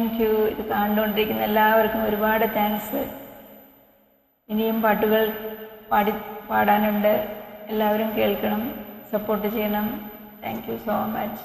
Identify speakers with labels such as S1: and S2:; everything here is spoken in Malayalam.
S1: താങ്ക് യു ഇത് കണ്ടുകൊണ്ടിരിക്കുന്ന എല്ലാവർക്കും ഒരുപാട് താങ്ക്സ് ഇനിയും പാട്ടുകൾ പാടി പാടാനുണ്ട്. എല്ലാവരും കേൾക്കണം സപ്പോർട്ട് ചെയ്യണം. Thank you so much